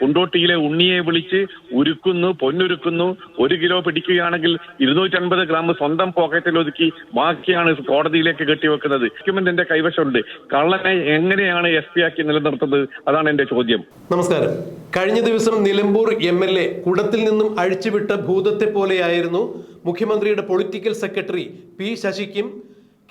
കുണ്ടോട്ടിയിലെ ഉണ്ണിയെ വിളിച്ച് ഉരുക്കുന്നു പൊന്നുരുക്കുന്നു. ഒരു കിലോ പിടിക്കുകയാണെങ്കിൽ ഇരുന്നൂറ്റൻപത് ഗ്രാം സ്വന്തം പോക്കറ്റിൽ ഒതുക്കി ബാക്കിയാണ് കോടതിയിലേക്ക് കെട്ടിവെക്കുന്നത്. ഡോക്യുമെന്റിന്റെ കൈവശമുണ്ട്. കള്ളനെ എങ്ങനെയാണ് എസ് പി ആക്കി നിലനിർത്തുന്നത്? അതാണ് എന്റെ ചോദ്യം. നമസ്കാരം. കഴിഞ്ഞ ദിവസം നിലമ്പൂർ എം എൽ എ കുടത്തിൽ നിന്നും അഴിച്ചുവിട്ട ഭൂതത്തെ പോലെയായിരുന്നു മുഖ്യമന്ത്രിയുടെ പൊളിറ്റിക്കൽ സെക്രട്ടറി പി ശശിക്കും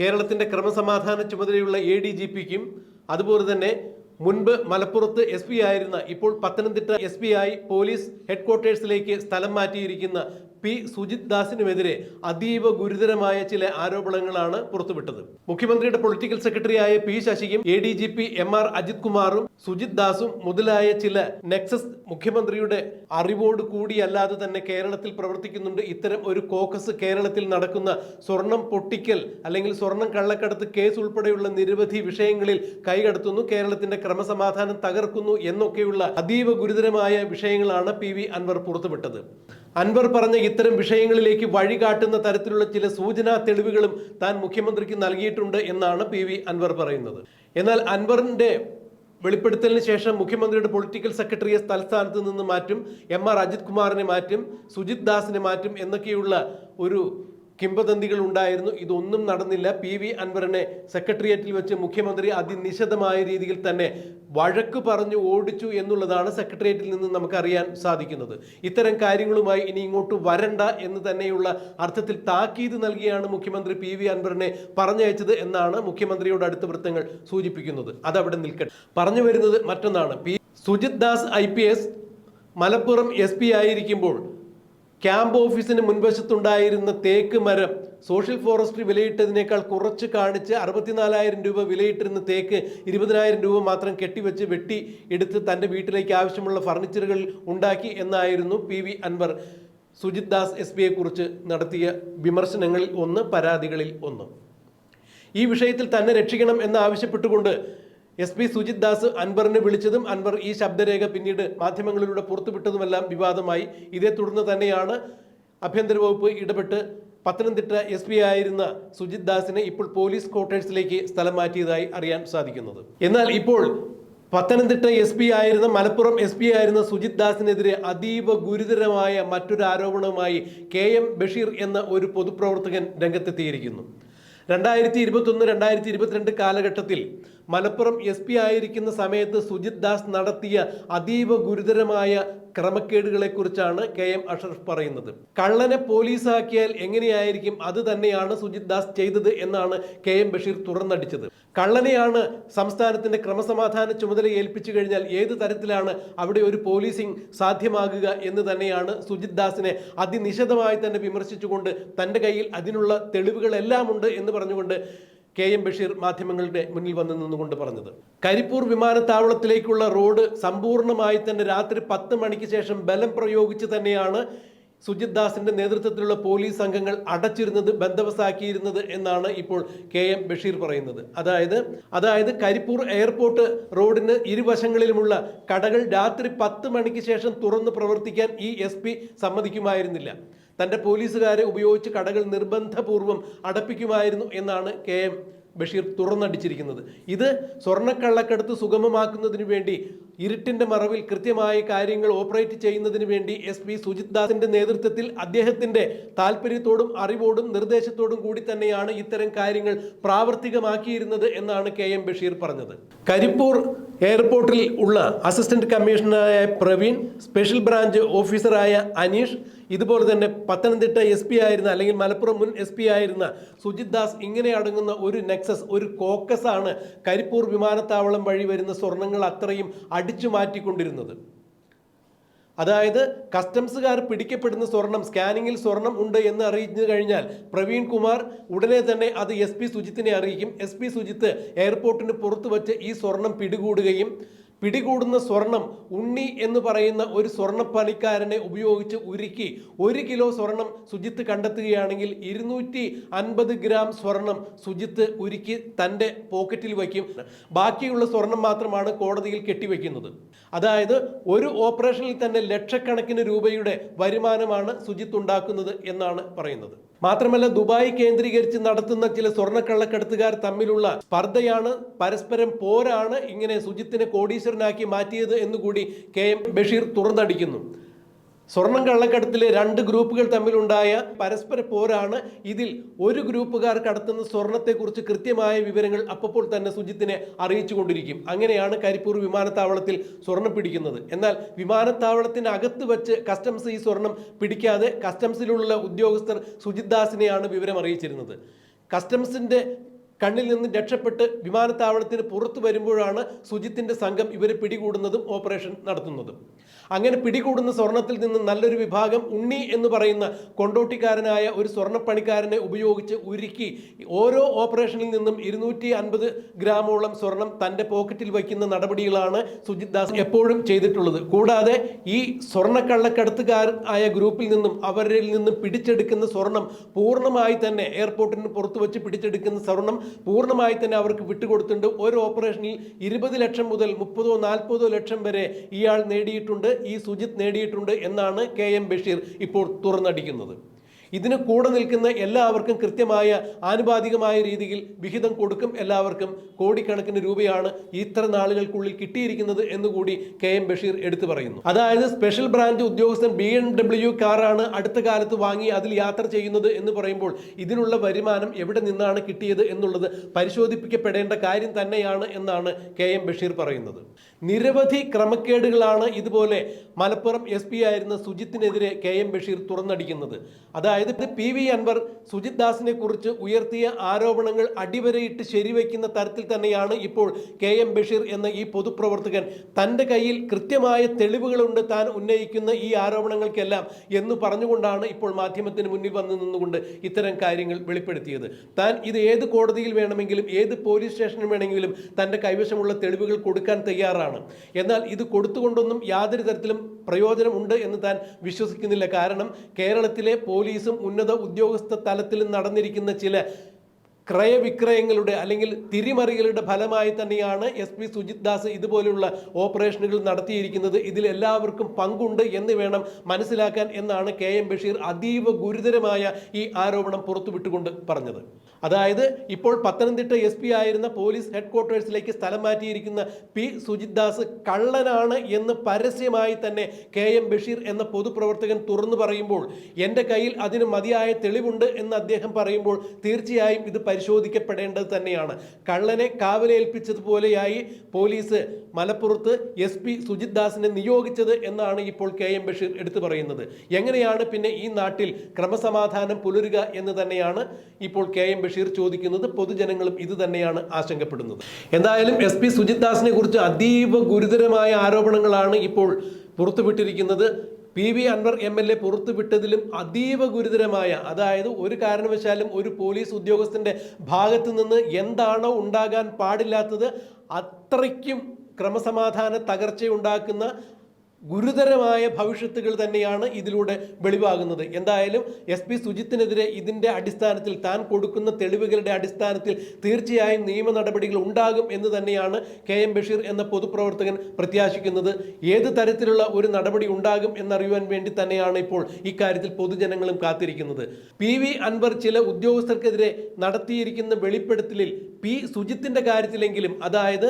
കേരളത്തിന്റെ ക്രമസമാധാന ചുമതലയുള്ള എ ഡി ജി പിക്കും അതുപോലെ തന്നെ മുൻപ് മലപ്പുറത്ത് എസ് ആയിരുന്ന ഇപ്പോൾ പത്തനംതിട്ട എസ് ആയി പോലീസ് ഹെഡ്ക്വാർട്ടേഴ്സിലേക്ക് സ്ഥലം മാറ്റിയിരിക്കുന്ന പി സുജിത് ദാസിനുമെതിരെ അതീവ ഗുരുതരമായ ചില ആരോപണങ്ങളാണ് പുറത്തുവിട്ടത്. മുഖ്യമന്ത്രിയുടെ പൊളിറ്റിക്കൽ സെക്രട്ടറിയായ P ശശിയും A D G P M R Ajith കുമാറും സുജിത് ദാസും മുതലായ ചില നെക്സസ് മുഖ്യമന്ത്രിയുടെ അറിവോട് കൂടിയല്ലാതെ തന്നെ കേരളത്തിൽ പ്രവർത്തിക്കുന്നുണ്ട്. ഇത്തരം ഒരു കോക്കസ് കേരളത്തിൽ നടക്കുന്ന സ്വർണം പൊട്ടിക്കൽ അല്ലെങ്കിൽ സ്വർണം കള്ളക്കടത്ത് കേസ് ഉൾപ്പെടെയുള്ള നിരവധി വിഷയങ്ങളിൽ കൈകടത്തുന്നു. കേരളത്തിന്റെ ക്രമസമാധാനം തകർക്കുന്നു എന്നൊക്കെയുള്ള അതീവ ഗുരുതരമായ വിഷയങ്ങളാണ് പി വി അൻവർ പുറത്തുവിട്ടത്. അൻവർ പറഞ്ഞ ഇത്തരം വിഷയങ്ങളിലേക്ക് വഴികാട്ടുന്ന തരത്തിലുള്ള ചില സൂചനാ തെളിവുകളും താൻ മുഖ്യമന്ത്രിക്ക് നൽകിയിട്ടുണ്ട് എന്നാണ് പി വി അൻവർ പറയുന്നത്. എന്നാൽ അൻവറിന്റെ വെളിപ്പെടുത്തലിന് ശേഷം മുഖ്യമന്ത്രിയുടെ പൊളിറ്റിക്കൽ സെക്രട്ടറിയെ തലസ്ഥാനത്ത് നിന്ന് മാറ്റും എം ആർ അജിത് കുമാറിനെ മാറ്റും സുജിത് ദാസിനെ മാറ്റും എന്നൊക്കെയുള്ള ഒരു കിംവദന്തികൾ ഉണ്ടായിരുന്നു. ഇതൊന്നും നടന്നില്ല. പി വി അൻവറിനെ സെക്രട്ടേറിയറ്റിൽ വെച്ച് മുഖ്യമന്ത്രി അതിനിശിതമായ രീതിയിൽ തന്നെ വഴക്ക് പറഞ്ഞു ഓടിച്ചു എന്നുള്ളതാണ് സെക്രട്ടേറിയറ്റിൽ നിന്ന് നമുക്കറിയാൻ സാധിക്കുന്നത്. ഇത്തരം കാര്യങ്ങളുമായി ഇനി ഇങ്ങോട്ട് വരണ്ട എന്ന് തന്നെയുള്ള അർത്ഥത്തിൽ താക്കീത് നൽകിയാണ് മുഖ്യമന്ത്രി പി വി അൻവറിനെ പറഞ്ഞയച്ചത് എന്നാണ് മുഖ്യമന്ത്രിയുടെ അടുത്ത വൃത്തങ്ങൾ സൂചിപ്പിക്കുന്നത്. അതവിടെ നിൽക്കട്ടെ. പറഞ്ഞു വരുന്നത് മറ്റൊന്നാണ്. P Sujith Das I Malappuram S ആയിരിക്കുമ്പോൾ ക്യാമ്പ് ഓഫീസിന് മുൻവശത്തുണ്ടായിരുന്ന തേക്ക് മരം സോഷ്യൽ ഫോറസ്ട്രി വിലയിട്ടതിനേക്കാൾ കുറച്ച് കാണിച്ച് അറുപത്തിനാലായിരം രൂപ വിലയിട്ടിരുന്ന തേക്ക് ഇരുപതിനായിരം രൂപ മാത്രം കെട്ടിവെച്ച് വെട്ടി എടുത്ത് തന്റെ വീട്ടിലേക്ക് ആവശ്യമുള്ള ഫർണിച്ചറുകൾ ഉണ്ടാക്കി എന്നായിരുന്നു P V Anvar. Sujith Das S പിയെ കുറിച്ച് നടത്തിയ വിമർശനങ്ങളിൽ ഒന്ന് പരാതികളിൽ ഒന്ന്. ഈ വിഷയത്തിൽ തന്നെ രക്ഷിക്കണം എന്ന് ആവശ്യപ്പെട്ടുകൊണ്ട് എസ് പി സുജിത് ദാസ് അൻവറിനെ വിളിച്ചതും അൻവർ ഈ ശബ്ദരേഖ പിന്നീട് മാധ്യമങ്ങളിലൂടെ പുറത്തുവിട്ടതുമെല്ലാം വിവാദമായി. ഇതേ തുടർന്ന് തന്നെയാണ് ആഭ്യന്തര വകുപ്പ് ഇടപെട്ട് പത്തനംതിട്ട എസ് പി ആയിരുന്ന സുജിത് ദാസിനെ ഇപ്പോൾ പോലീസ് ക്വാർട്ടേഴ്സിലേക്ക് സ്ഥലം മാറ്റിയതായി അറിയാൻ സാധിക്കുന്നത്. എന്നാൽ ഇപ്പോൾ പത്തനംതിട്ട എസ് പി ആയിരുന്ന മലപ്പുറം എസ് പി ആയിരുന്ന സുജിത് ദാസിനെതിരെ അതീവ ഗുരുതരമായ മറ്റൊരു ആരോപണവുമായി കെ എം ബഷീർ എന്ന ഒരു പൊതുപ്രവർത്തകൻ രംഗത്തെത്തിയിരിക്കുന്നു. രണ്ടായിരത്തി ഇരുപത്തൊന്ന് രണ്ടായിരത്തി ഇരുപത്തിരണ്ട് കാലഘട്ടത്തിൽ മലപ്പുറം എസ് പി ആയിരിക്കുന്ന സമയത്ത് സുജിത് ദാസ് നടത്തിയ അതീവ ഗുരുതരമായ ക്രമക്കേടുകളെക്കുറിച്ചാണ് കെ എം അഷറഫ് പറയുന്നത്. കള്ളനെ പോലീസാക്കിയാൽ എങ്ങനെയായിരിക്കും? അത് തന്നെയാണ് സുജിത് ദാസ് ചെയ്തത് എന്നാണ് കെ എം ബഷീർ തുറന്നടിച്ചത്. കള്ളനെയാണ് സംസ്ഥാനത്തിന്റെ ക്രമസമാധാന ചുമതല ഏൽപ്പിച്ചു കഴിഞ്ഞാൽ ഏത് തരത്തിലാണ് അവിടെ ഒരു പോലീസിംഗ് സാധ്യമാകുക എന്ന് തന്നെയാണ് സുജിത് ദാസിനെ അതിനിശിതമായി തന്നെ വിമർശിച്ചുകൊണ്ട് തന്റെ കയ്യിൽ അതിനുള്ള തെളിവുകളെല്ലാം ഉണ്ട് എന്ന് പറഞ്ഞുകൊണ്ട് കെ എം ബഷീർ മാധ്യമങ്ങളുടെ മുന്നിൽ വന്ന് നിന്നുകൊണ്ട് പറഞ്ഞത്. കരിപ്പൂർ വിമാനത്താവളത്തിലേക്കുള്ള റോഡ് സമ്പൂർണമായി തന്നെ രാത്രി പത്ത് മണിക്ക് ശേഷം ബലം പ്രയോഗിച്ച് തന്നെയാണ് സുജിത് ദാസിന്റെ നേതൃത്വത്തിലുള്ള പോലീസ് സംഘങ്ങൾ അടച്ചിരുന്നത് ബന്ധവസാക്കിയിരുന്നത് എന്നാണ് ഇപ്പോൾ കെ എം ബഷീർ പറയുന്നത്. അതായത് അതായത് കരിപ്പൂർ എയർപോർട്ട് റോഡിന് ഇരുവശങ്ങളിലുമുള്ള കടകൾ രാത്രി പത്ത് മണിക്ക് ശേഷം തുറന്ന് പ്രവർത്തിക്കാൻ ഈ എസ് സമ്മതിക്കുമായിരുന്നില്ല. തന്റെ പോലീസുകാരെ ഉപയോഗിച്ച് കടകൾ നിർബന്ധപൂർവം അടപ്പിക്കുമായിരുന്നു എന്നാണ് കെ എം ബഷീർ തുറന്നടിച്ചിരിക്കുന്നത്. ഇത് സ്വർണക്കള്ളക്കടത്ത് സുഗമമാക്കുന്നതിന് വേണ്ടി ഇരുട്ടിന്റെ മറവിൽ കൃത്യമായ കാര്യങ്ങൾ ഓപ്പറേറ്റ് ചെയ്യുന്നതിന് വേണ്ടി എസ് പി സുജിത് ദാസിന്റെ നേതൃത്വത്തിൽ അദ്ദേഹത്തിന്റെ താല്പര്യത്തോടും അറിവോടും നിർദ്ദേശത്തോടും കൂടി തന്നെയാണ് ഇത്തരം കാര്യങ്ങൾ പ്രാവർത്തികമാക്കിയിരുന്നത് എന്നാണ് കെ എം ബഷീർ പറഞ്ഞത്. കരിപ്പൂർ എയർപോർട്ടിൽ ഉള്ള അസിസ്റ്റന്റ് കമ്മീഷണറായ പ്രവീൺ സ്പെഷ്യൽ ബ്രാഞ്ച് ഓഫീസറായ അനീഷ് ഇതുപോലെ തന്നെ പത്തനംതിട്ട എസ് പി ആയിരുന്ന അല്ലെങ്കിൽ മലപ്പുറം മുൻ എസ് പി ആയിരുന്ന സുജിത് ദാസ് ഇങ്ങനെ അടങ്ങുന്ന ഒരു നെക്സസ് ഒരു കോക്കസ് ആണ് കരിപ്പൂർ വിമാനത്താവളം വഴി വരുന്ന സ്വർണങ്ങൾ അത്രയും അടിച്ചു മാറ്റിക്കൊണ്ടിരുന്നത്. അതായത് കസ്റ്റംസുകാർ പിടിക്കപ്പെടുന്ന സ്വർണം സ്കാനിങ്ങിൽ സ്വർണം ഉണ്ട് എന്ന് അറിയിച്ചു കഴിഞ്ഞാൽ പ്രവീൺ കുമാർ ഉടനെ തന്നെ അത് എസ് പി സുജിത്തിനെ അറിയിക്കും. എസ് പി സുജിത്ത് എയർപോർട്ടിന് പുറത്തു വച്ച് ഈ സ്വർണം പിടികൂടുകയും പിടികൂടുന്ന സ്വർണം ഉണ്ണി എന്ന് പറയുന്ന ഒരു സ്വർണപ്പണിക്കാരനെ ഉപയോഗിച്ച് ഉരുക്കി ഒരു കിലോ സ്വർണം സുജിത്ത് കണ്ടെത്തുകയാണെങ്കിൽ ഇരുന്നൂറ്റി അൻപത് ഗ്രാം സ്വർണം സുജിത്ത് ഉരുക്കി തന്റെ പോക്കറ്റിൽ വയ്ക്കും. ബാക്കിയുള്ള സ്വർണം മാത്രമാണ് കോടതിയിൽ കെട്ടിവെക്കുന്നത് അതായത് ഒരു ഓപ്പറേഷനിൽ തന്നെ ലക്ഷക്കണക്കിന് രൂപയുടെ വരുമാനമാണ് സുജിത്ത് ഉണ്ടാക്കുന്നത് എന്നാണ് പറയുന്നത്. മാത്രമല്ല ദുബായ് കേന്ദ്രീകരിച്ച് നടത്തുന്ന ചില സ്വർണക്കള്ളക്കടത്തുകാർ തമ്മിലുള്ള സ്പർദ്ധയാണ് പരസ്പരം പോരാണ് ഇങ്ങനെ സുജിത്തിനെ കോടീശ്വരനാക്കി മാറ്റിയത് എന്നുകൂടി കെ എം ബഷീർ തുറന്നടിക്കുന്നു. സ്വർണം കള്ളക്കടത്തിലെ രണ്ട് ഗ്രൂപ്പുകൾ തമ്മിലുണ്ടായ പരസ്പര പോരാണ്. ഇതിൽ ഒരു ഗ്രൂപ്പുകാർ കടത്തുന്ന സ്വർണത്തെക്കുറിച്ച് കൃത്യമായ വിവരങ്ങൾ അപ്പോൾ തന്നെ സുജിത്തിനെ അറിയിച്ചുകൊണ്ടിരിക്കും. അങ്ങനെയാണ് കരിപ്പൂർ വിമാനത്താവളത്തിൽ സ്വർണം പിടിക്കുന്നത്. എന്നാൽ വിമാനത്താവളത്തിന് അകത്ത് വെച്ച് കസ്റ്റംസ് ഈ സ്വർണം പിടിക്കാതെ കസ്റ്റംസിലുള്ള ഉദ്യോഗസ്ഥർ സുജിത് ദാസിനെയാണ് വിവരം അറിയിച്ചിരുന്നത് കസ്റ്റംസിന്റെ കണ്ണിൽ നിന്ന് രക്ഷപ്പെട്ട് വിമാനത്താവളത്തിന് പുറത്തു വരുമ്പോഴാണ് സുജിത്തിന്റെ സംഘം ഇവരെ പിടികൂടുന്നതും ഓപ്പറേഷൻ നടത്തുന്നതും. അങ്ങനെ പിടികൂടുന്ന സ്വർണത്തിൽ നിന്ന് നല്ലൊരു വിഭാഗം ഉണ്ണി എന്ന് പറയുന്ന കൊണ്ടോട്ടിക്കാരനായ ഒരു സ്വർണപ്പണിക്കാരനെ ഉപയോഗിച്ച് ഉരുക്കി ഓരോ ഓപ്പറേഷനിൽ നിന്നും ഇരുന്നൂറ്റി അൻപത് ഗ്രാമോളം സ്വർണം തന്റെ പോക്കറ്റിൽ വയ്ക്കുന്ന നടപടികളാണ് സുജിത് ദാസ് എപ്പോഴും ചെയ്തിട്ടുള്ളത്. കൂടാതെ ഈ സ്വർണക്കള്ളക്കടത്തുകാർ ആയ ഗ്രൂപ്പിൽ നിന്നും അവരിൽ നിന്നും പിടിച്ചെടുക്കുന്ന സ്വർണം പൂർണമായി തന്നെ എയർപോർട്ടിന് പുറത്തു വെച്ച് പിടിച്ചെടുക്കുന്ന സ്വർണം പൂർണമായി തന്നെ അവർക്ക് വിട്ടുകൊടുത്തിട്ടുണ്ട്. ഒരു ഓപ്പറേഷനിൽ ഇരുപത് ലക്ഷം മുതൽ മുപ്പതോ നാൽപ്പതോ ലക്ഷം വരെ ഇയാൾ നേടിയിട്ടുണ്ട്. ഈ സുജിത് നേടിയിട്ടുണ്ട് എന്നാണ് കെ എം ബഷീർ ഇപ്പോൾ തുറന്നടിക്കുന്നത്. ഇതിന് കൂടെ നിൽക്കുന്ന എല്ലാവർക്കും കൃത്യമായ ആനുപാതികമായ രീതിയിൽ വിഹിതം കൊടുക്കും എല്ലാവർക്കും കോടിക്കണക്കിന് രൂപയാണ് ഇത്ര നാളുകൾക്കുള്ളിൽ കിട്ടിയിരിക്കുന്നത് എന്നുകൂടി കെ എം ബഷീർ എടുത്തു പറയുന്നു. അതായത് സ്പെഷ്യൽ ബ്രാഞ്ച് ഉദ്യോഗസ്ഥൻ ബി എം ഡബ്ല്യു കാറാണ് അടുത്ത കാലത്ത് വാങ്ങി അതിൽ യാത്ര ചെയ്യുന്നത് എന്ന് പറയുമ്പോൾ ഇതിനുള്ള വരുമാനം എവിടെ നിന്നാണ് കിട്ടിയത് എന്നുള്ളത് പരിശോധിപ്പിക്കപ്പെടേണ്ട കാര്യം തന്നെയാണ് എന്നാണ് കെ എം ബഷീർ പറയുന്നത്. നിരവധി ക്രമക്കേടുകളാണ് ഇതുപോലെ മലപ്പുറം എസ് ആയിരുന്ന സുജിത്തിനെതിരെ കെ എം ബഷീർ തുറന്നടിക്കുന്നത്. അതായത് പി വി അൻവർ സുജിത് ദാസിനെ കുറിച്ച് ഉയർത്തിയ ആരോപണങ്ങൾ അടിവരയിട്ട് ശരിവെക്കുന്ന തരത്തിൽ തന്നെയാണ് ഇപ്പോൾ കെ എം ബഷീർ എന്ന ഈ പൊതുപ്രവർത്തകൻ. തന്റെ കയ്യിൽ കൃത്യമായ തെളിവുകളുണ്ട് താൻ ഉന്നയിക്കുന്ന ഈ ആരോപണങ്ങൾക്കെല്ലാം എന്ന് പറഞ്ഞുകൊണ്ടാണ് ഇപ്പോൾ മാധ്യമത്തിന് മുന്നിൽ വന്ന് നിന്നുകൊണ്ട് ഇത്തരം കാര്യങ്ങൾ വെളിപ്പെടുത്തിയത്. താൻ ഇത് ഏത് കോടതിയിൽ വേണമെങ്കിലും ഏത് പോലീസ് സ്റ്റേഷനിൽ വേണമെങ്കിലും തന്റെ കൈവശമുള്ള തെളിവുകൾ കൊടുക്കാൻ തയ്യാറാണ്. എന്നാൽ ഇത് കൊടുത്തുകൊണ്ടൊന്നും യാതൊരു തരത്തിലും പ്രയോജനമുണ്ട് എന്ന് താൻ വിശ്വസിക്കുന്നില്ല. കാരണം കേരളത്തിലെ പോലീസും ഉന്നത ഉദ്യോഗസ്ഥ തലത്തിലും നടന്നിരിക്കുന്ന ചില ക്രയവിക്രയങ്ങളുടെ അല്ലെങ്കിൽ തിരിമറികളുടെ ഫലമായി തന്നെയാണ് എസ് പി സുജിത് ദാസ് ഇതുപോലുള്ള ഓപ്പറേഷനുകൾ നടത്തിയിരിക്കുന്നത്. ഇതിൽ എല്ലാവർക്കും പങ്കുണ്ട് എന്ന് വേണം മനസ്സിലാക്കാൻ എന്നാണ് കെ എം ബഷീർ അതീവ ഗുരുതരമായ ഈ ആരോപണം പുറത്തുവിട്ടുകൊണ്ട് പറഞ്ഞത്. അതായത് ഇപ്പോൾ പത്തനംതിട്ട എസ് പി ആയിരുന്ന പോലീസ് ഹെഡ്ക്വാർട്ടേഴ്സിലേക്ക് സ്ഥലം മാറ്റിയിരിക്കുന്ന പി. സുജിത് ദാസ് കള്ളനാണ് എന്ന് പരസ്യമായി തന്നെ കെ. എം. ബഷീർ എന്ന പൊതുപ്രവർത്തകൻ തുറന്നു പറയുമ്പോൾ എന്റെ കയ്യിൽ അതിന് മതിയായ തെളിവുണ്ട് എന്ന് അദ്ദേഹം പറയുമ്പോൾ തീർച്ചയായും ഇത് പരിശോധിക്കപ്പെടേണ്ടത് തന്നെയാണ്. കള്ളനെ കാവലേൽപ്പിച്ചതുപോലെയായി പോലീസ് മലപ്പുറത്ത് എസ് പി സുജിത് ദാസിനെ നിയോഗിച്ചത് എന്നാണ് ഇപ്പോൾ കെ. എം. ബഷീർ എടുത്തു പറയുന്നത്. എങ്ങനെയാണ് പിന്നെ ഈ നാട്ടിൽ ക്രമസമാധാനം പുലരുക എന്ന് തന്നെയാണ് ഇപ്പോൾ കെ. എം. ബഷീർ ചോദിക്കുന്നത് പൊതുജനങ്ങളും ഇത് തന്നെയാണ് ആശങ്കപ്പെടുന്നത്. എന്തായാലും എസ് പി സുജിത് ദാസിനെ കുറിച്ച് അതീവ ഗുരുതരമായ ആരോപണങ്ങളാണ് ഇപ്പോൾ പുറത്തുവിട്ടിരിക്കുന്നത്. P V Anvar M L A പുറത്തുവിട്ടതിലും അതീവ ഗുരുതരമായ അതായത് ഒരു കാരണവശാലും ഒരു പോലീസ് ഉദ്യോഗസ്ഥന്റെ ഭാഗത്തു നിന്ന് എന്താണോ ഉണ്ടാകാൻ പാടില്ലാത്തത് അത്രയ്ക്കും ക്രമസമാധാന തകർച്ചയുണ്ടാക്കുന്ന ഗുരുതരമായ ഭവിഷ്യത്തുകൾ തന്നെയാണ് ഇതിലൂടെ വെളിവാകുന്നത്. എന്തായാലും എസ് പി സുജിത്തിനെതിരെ ഇതിന്റെ അടിസ്ഥാനത്തിൽ താൻ കൊടുക്കുന്ന തെളിവുകളുടെ അടിസ്ഥാനത്തിൽ തീർച്ചയായും നിയമ നടപടികൾ ഉണ്ടാകും എന്ന് തന്നെയാണ് കെ എം ബഷീർ എന്ന പൊതുപ്രവർത്തകൻ പ്രത്യാശിക്കുന്നത്. ഏത് തരത്തിലുള്ള ഒരു നടപടി ഉണ്ടാകും എന്നറിയുവാൻ വേണ്ടി തന്നെയാണ് ഇപ്പോൾ ഇക്കാര്യത്തിൽ പൊതുജനങ്ങളും കാത്തിരിക്കുന്നത്. പി വി അൻവർ ചില ഉദ്യോഗസ്ഥർക്കെതിരെ നടത്തിയിരിക്കുന്ന വെളിപ്പെടുത്തലിൽ പി സുജിത്തിന്റെ കാര്യത്തിലെങ്കിലും അതായത്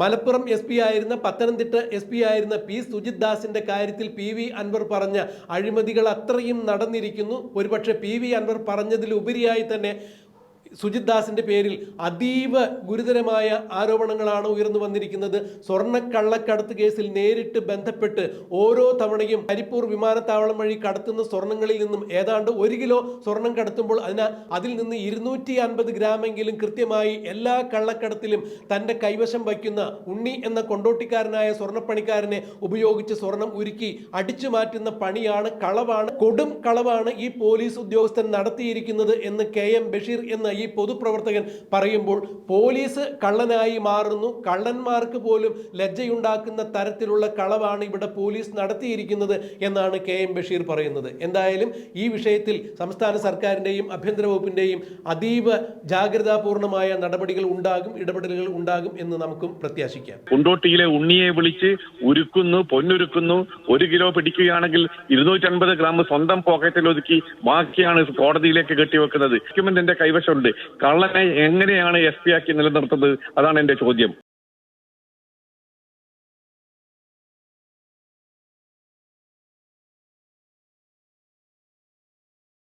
മലപ്പുറം എസ് പി ആയിരുന്ന പത്തനംതിട്ട എസ് പി ആയിരുന്ന പി സുജിത് ദാസിന്റെ കാര്യത്തിൽ പി വി അൻവർ പറഞ്ഞ അഴിമതികൾ അത്രയും നടന്നിരിക്കുന്നു. ഒരുപക്ഷെ പി വി അൻവർ പറഞ്ഞതിലുപരിയായി തന്നെ സുജിത് ദാസിന്റെ പേരിൽ അതീവ ഗുരുതരമായ ആരോപണങ്ങളാണ് ഉയർന്നു വന്നിരിക്കുന്നത്. സ്വർണക്കള്ളക്കടത്ത് കേസിൽ നേരിട്ട് ബന്ധപ്പെട്ട് ഓരോ തവണയും കരിപ്പൂർ വിമാനത്താവളം വഴി കടത്തുന്ന സ്വർണങ്ങളിൽ നിന്നും ഏതാണ്ട് ഒരു കിലോ സ്വർണം കടത്തുമ്പോൾ അതിന് അതിൽ നിന്ന് ഇരുന്നൂറ്റി അൻപത് ഗ്രാമെങ്കിലും കൃത്യമായി എല്ലാ കള്ളക്കടത്തിലും തന്റെ കൈവശം വയ്ക്കുന്ന ഉണ്ണി എന്ന കൊണ്ടോട്ടിക്കാരനായ സ്വർണപ്പണിക്കാരനെ ഉപയോഗിച്ച് സ്വർണം ഉരുക്കി അടിച്ചു മാറ്റുന്ന പണിയാണ് കളവാണ് കൊടും കളവാണ് ഈ പോലീസ് ഉദ്യോഗസ്ഥൻ നടത്തിയിരിക്കുന്നത് എന്ന് കെ എം ബഷീർ എന്ന ഈ പൊതുപ്രവർത്തകൻ പറയുമ്പോൾ പോലീസ് കള്ളനായി മാറുന്നു. കള്ളന്മാർക്ക് പോലും ലജ്ജയുണ്ടാക്കുന്ന തരത്തിലുള്ള കളവാണ് ഇവിടെ പോലീസ് നടത്തിയിരിക്കുന്നത് എന്നാണ് കെ എം ബഷീർ പറയുന്നത്. എന്തായാലും ഈ വിഷയത്തിൽ സംസ്ഥാന സർക്കാരിന്റെയും ആഭ്യന്തര വകുപ്പിന്റെയും അതീവ ജാഗ്രതാപൂർണമായ നടപടികൾ ഉണ്ടാകും ഇടപെടലുകൾ ഉണ്ടാകും എന്ന് നമുക്കും പ്രത്യാശിക്കാം. കൊണ്ടോട്ടിയിലെ ഉണ്ണിയെ വിളിച്ച് ഉരുക്കുന്നു പൊന്നുരുക്കുന്നു. ഒരു കിലോ പിടിക്കുകയാണെങ്കിൽ ഇരുന്നൂറ്റൻപത് ഗ്രാം സ്വന്തം പോക്കറ്റിൽ ഒതുക്കി ബാക്കിയാണ് കോടതിയിലേക്ക് കെട്ടിവെക്കുന്നത്. ഡോക്യുമെന്റ് എന്റെ കൈവശമുണ്ട്. കള്ളനെ എങ്ങനെയാണ് എസ് പി ആക്കി നിലനിർത്തുന്നത്? അതാണ് എന്റെ ചോദ്യം.